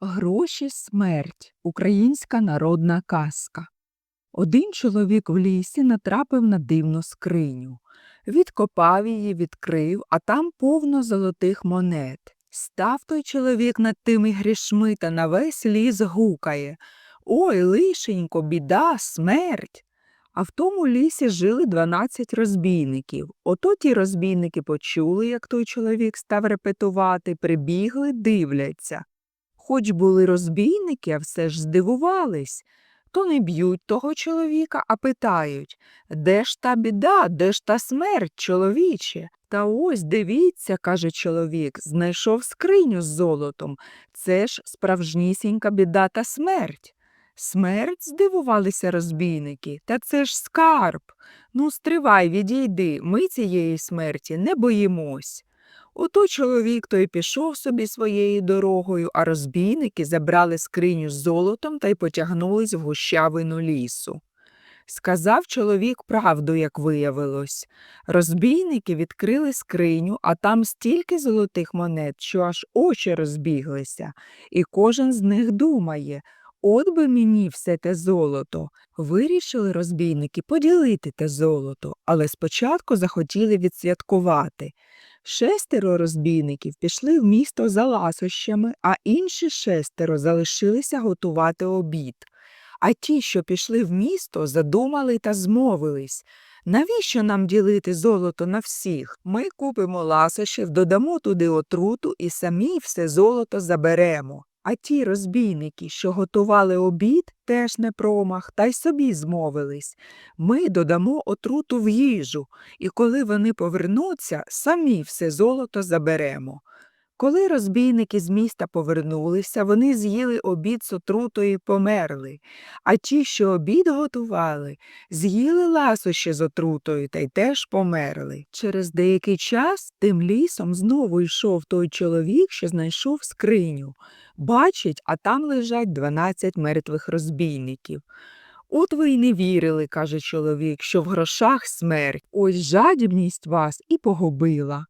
Гроші смерть українська народна казка. Один чоловік в лісі натрапив на дивну скриню. Відкопав її, відкрив, а там повно золотих монет. Став той чоловік над тими грішми та на весь ліс гукає Ой, лишенько, біда, смерть. А в тому лісі жили дванадцять розбійників. Ото ті розбійники почули, як той чоловік став репетувати, прибігли, дивляться. Хоч були розбійники, а все ж здивувались. То не б'ють того чоловіка, а питають Де ж та біда, де ж та смерть, чоловіче? Та ось дивіться, каже чоловік, знайшов скриню з золотом. Це ж справжнісінька біда та смерть. Смерть, здивувалися розбійники, та це ж скарб. Ну, стривай, відійди, ми цієї смерті не боїмось. Ото чоловік той пішов собі своєю дорогою, а розбійники забрали скриню з золотом та й потягнулись в гущавину лісу. Сказав чоловік правду, як виявилось. Розбійники відкрили скриню, а там стільки золотих монет, що аж очі розбіглися, і кожен з них думає От би мені все те золото. Вирішили розбійники поділити те золото, але спочатку захотіли відсвяткувати. Шестеро розбійників пішли в місто за ласощами, а інші шестеро залишилися готувати обід. А ті, що пішли в місто, задумали та змовились. Навіщо нам ділити золото на всіх? Ми купимо ласощів, додамо туди отруту і самі все золото заберемо. А ті розбійники, що готували обід, теж не промах, та й собі змовились. Ми додамо отруту в їжу, і коли вони повернуться, самі все золото заберемо. Коли розбійники з міста повернулися, вони з'їли обід з отрутою і померли, а ті, що обід готували, з'їли ласощі з отрутою та й теж померли. Через деякий час тим лісом знову йшов той чоловік, що знайшов скриню. Бачить, а там лежать дванадцять мертвих розбійників. От ви й не вірили, каже чоловік, що в грошах смерть. Ось жадібність вас і погубила.